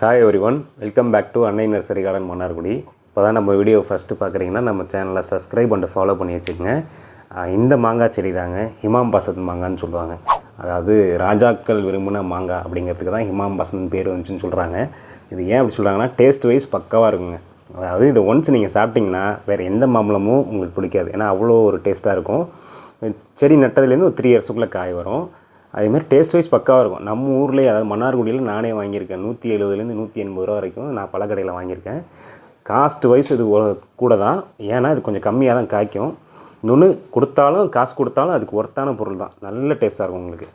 Hi everyone welcome back to Annai nursery garden Mannargudi இப்போ தான் நம்ம வீடியோ ஃபஸ்ட்டு பார்க்குறீங்கன்னா நம்ம சேனலை சப்ஸ்கிரைப் பண்ணிட்டு ஃபாலோ பண்ணி வச்சுக்கோங்க. இந்த மாங்காய் செடி தாங்க ஹிமாம் பசந்த் மாங்கான்னு சொல்லுவாங்க. அதாவது ராஜாக்கள் விரும்பின மாங்காய் அப்படிங்கிறதுக்கு தான் ஹிமாம் பசந்த் பேர் வந்துச்சுன்னு சொல்கிறாங்க இது ஏன் அப்படி சொல்கிறாங்கன்னா டேஸ்ட் வைஸ் பக்காவாக இருக்குங்க. அதாவது இது ஒன்ஸ் நீங்கள் சாப்பிட்டிங்கன்னா வேறு எந்த மாம்பழமும் உங்களுக்கு பிடிக்காது. ஏன்னா அவ்வளோ ஒரு டேஸ்ட்டாக இருக்கும். செடி நட்டதுலேருந்து ஒரு த்ரீ இயர்ஸுக்குள்ளே காய் வரும். அதேமாதிரி டேஸ்ட் வைஸ் பக்காவாக இருக்கும். நம்ம ஊர்லேயே அதாவது மன்னார்குடியில் நானே வாங்கியிருக்கேன். நூற்றி எழுபதுலேருந்து நூற்றி எண்பது ரூபா வரைக்கும் நான் பல கடையில் வாங்கியிருக்கேன். காஸ்ட் வைஸ் இது கூட தான். ஏன்னா இது கொஞ்சம் கம்மியாக தான் காய்க்கும். இன்னொன்று கொடுத்தாலும் காசு கொடுத்தாலும் அதுக்கு ஒர்த்தான பொருள் தான். நல்ல டேஸ்ட்டாக இருக்கும் உங்களுக்கு.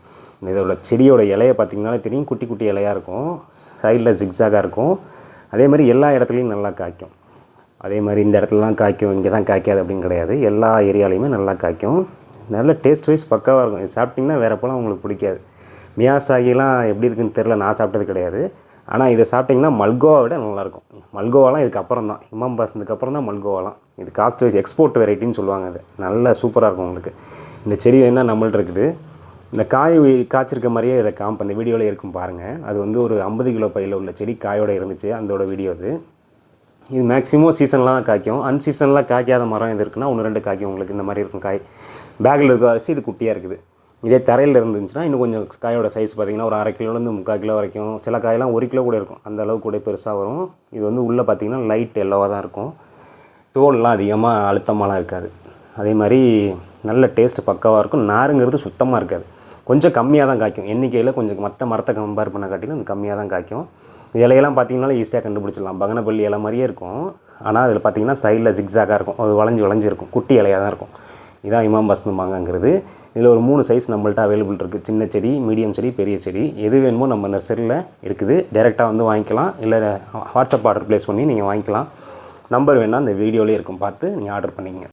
இதோட செடியோட இலையை பார்த்திங்கனாலே தெரியும். குட்டி குட்டி இலையாக இருக்கும். சைடில் ஜிக்ஸாகாக இருக்கும். அதே மாதிரி எல்லா இடத்துலையும் நல்லா காய்க்கும். அதே மாதிரி இந்த இடத்துலலாம் காய்க்கும் இங்கே தான் காய்க்காது அப்படின்னு கிடையாது. எல்லா ஏரியாலையுமே நல்லா காய்க்கும். நல்ல டேஸ்ட் வைஸ் பக்காவாக இருக்கும். இது சாப்பிட்டிங்கன்னா வேறு பழம் உங்களுக்கு பிடிக்காது. மியாசாகிலாம் எப்படி இருக்குன்னு தெரில நான் சாப்பிட்டது கிடையாது. ஆனால் இதை சாப்பிட்டிங்கன்னா மல்கோவா விட நல்லாயிருக்கும். மல்கோவாலாம் இதுக்கு அப்புறம் தான். இமாம் பாசனத்துக்கு அப்புறம் தான் மல்கோவாலாம். இது காஸ்ட் வைஸ் எக்ஸ்போர்ட் வெரைட்டின்னு சொல்லுவாங்க அது. நல்ல சூப்பராக இருக்கும் உங்களுக்கு. இந்த செடி என்ன நம்மள்ட்ட இருக்குது. இந்த காய் காய்ச்சிருக்க மாதிரியே இதை காமிப்பேன் அந்த வீடியோவில் இருக்கும் பாருங்கள் அது வந்து ஒரு ஐம்பது கிலோ பையில் உள்ள செடி காயோடு இருந்துச்சு. அதோட வீடியோ அது. இது மேக்ஸிமம் சீசன்லாம் தான் காய்க்கும். அன்சீசன்லாம் காய்க்காத மரம் எது இருக்குன்னா ஒன்று ரெண்டு காய்க்கும் உங்களுக்கு இந்த மாதிரி இருக்கும் காய். பேக்கில் இருக்க அரிசி இது குட்டியாக இருக்குது. இதே தரையில் இருந்துச்சுன்னா இன்னும் கொஞ்சம் காயோட சைஸ் பார்த்தீங்கன்னா ஒரு அரை கிலோலேருந்து முக்கால் கிலோ வரைக்கும். சில காயெல்லாம் ஒரு கிலோ கூட இருக்கும். அந்த அளவுக்கு கூட பெருசாக வரும். இது வந்து உள்ளே பார்த்தீங்கன்னா லைட் எல்லோவாக தான் இருக்கும். தோல்லாம் அதிகமாக அழுத்தமாலாம் இருக்காது. அதே மாதிரி நல்ல டேஸ்ட் பக்காவாக இருக்கும். நாருங்கிறது சுத்தமாக இருக்காது. கொஞ்சம் கம்மியாக தான் காய்க்கும். எண்ணிக்கையில் கொஞ்சம் மற்ற மரத்தை கம்பேர் பண்ண காட்டிலும் கம்மியாக தான் காய்க்கும். இலையெல்லாம் பார்த்தீங்கன்னா ஈஸியாக கண்டுபிடிச்சிடலாம். பகனப்பள்ளி இலை மாதிரியே இருக்கும். ஆனால் அதில் பார்த்தீங்கன்னா சைடில் ஜிக்ஸாக்காக இருக்கும். அது வளைஞ்சு வளைஞ்சு இருக்கும். குட்டி இலையாக தான் இருக்கும். இதான் இமாம் பஸ்னு இதில் ஒரு மூணு சைஸ் நம்மள்ட்ட அவைலபிள் இருக்குது சின்ன செடி மீடியம் செடி பெரிய செடி. எது வேணுமோ நம்ம நர்சரியில் இருக்குது. டைரெக்டாக வந்து வாங்கிக்கலாம். இல்லை வாட்ஸ்அப் ஆர்டர் ப்ளேஸ் பண்ணி நீங்கள் வாங்கிக்கலாம். நம்பர் வேணால் அந்த வீடியோலேயே இருக்கும். பார்த்து நீங்கள் ஆர்டர் பண்ணிக்கங்க.